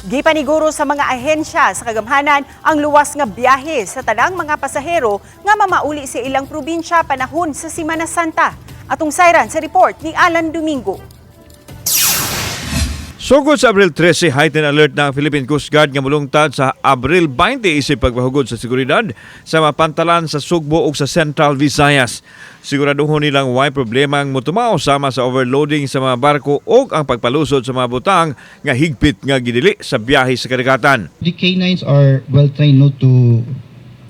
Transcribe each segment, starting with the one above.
Gipaniguro sa mga ahensya sa kagamhanan ang luwas nga biyahe sa tanang mga pasahero nga mamauli sa ilang probinsya panahon sa Semana Santa. Atong sayran sa report ni Alan Domingo. Sugod sa Abril 13, heightened alert ng Philippine Coast Guard nga mulungtad sa Abril 20 isip pagpahugod sa seguridad sa mapantalan sa Sugbo ug sa Central Visayas. Siguraduhon nilang way problema ang mutumaw sama sa overloading sa mga barko ug ang pagpalusod sa mga butang nga higpit nga gidili sa biyahe sa karagatan. The canines are well trained no, to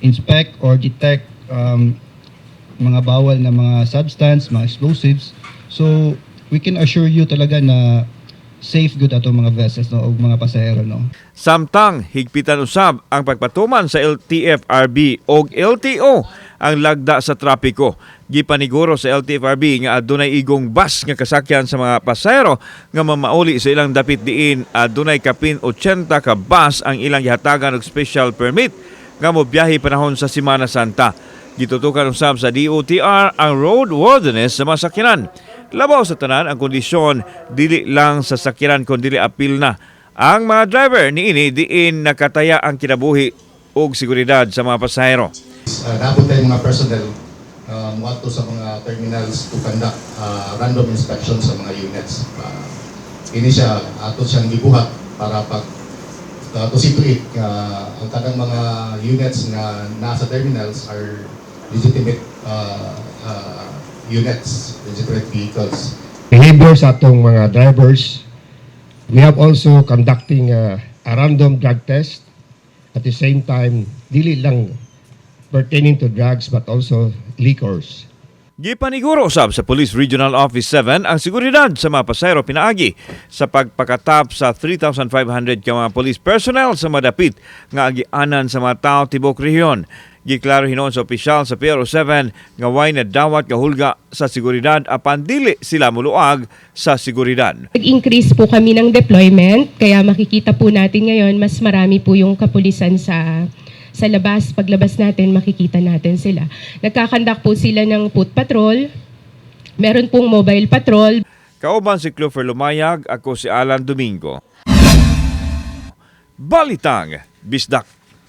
inspect or detect um, mga bawal na mga substance, mga explosives. So, we can assure you talaga na safe good ato mga vessels no, o mga pasahero. No. Samtang higpitan usab ang pagpatuman sa LTFRB o LTO ang lagda sa trapiko. Gipaniguro sa LTFRB nga adunay igong bus nga kasakyan sa mga pasahero nga mamauli sa ilang dapit diin adunay kapin 80 ka bus ang ilang gihatagan og special permit nga mobiyahe panahon sa Semana Santa. Gitutukan usab sa DOTR ang road worthiness sa mga sakyanan. Labaw sa tanan ang kondisyon dili lang sa sakyanan kundi apil na ang mga driver ni ini diin nakataya ang kinabuhi ug seguridad sa mga pasahero. Uh, tayong mga personnel uh, muadto sa mga terminals to conduct uh, random inspection sa mga units. Uh, ini siya, ato siyang gibuhat para pag uh, to it uh, ang tanang mga units nga nasa terminals are legitimate uh, uh, units, legitimate vehicles. behavior sa atong mga drivers. We have also conducting a, a random drug test. At the same time, dili lang pertaining to drugs but also liquors. Gipaniguro usab sa Police Regional Office 7 ang seguridad sa mga pasahero pinaagi sa pagpakatap sa 3,500 ka mga police personnel sa madapit nga agianan sa mga tao tibok rehiyon. Giklaro hinon sa opisyal sa PRO7 nga way na dawat kahulga sa seguridad apan dili sila muluag sa seguridad. Nag-increase po kami ng deployment, kaya makikita po natin ngayon mas marami po yung kapulisan sa sa labas. Paglabas natin, makikita natin sila. Nagkakandak po sila ng foot patrol. Meron pong mobile patrol. Kauban si Clover Lumayag, ako si Alan Domingo. Balitang, Bisdak.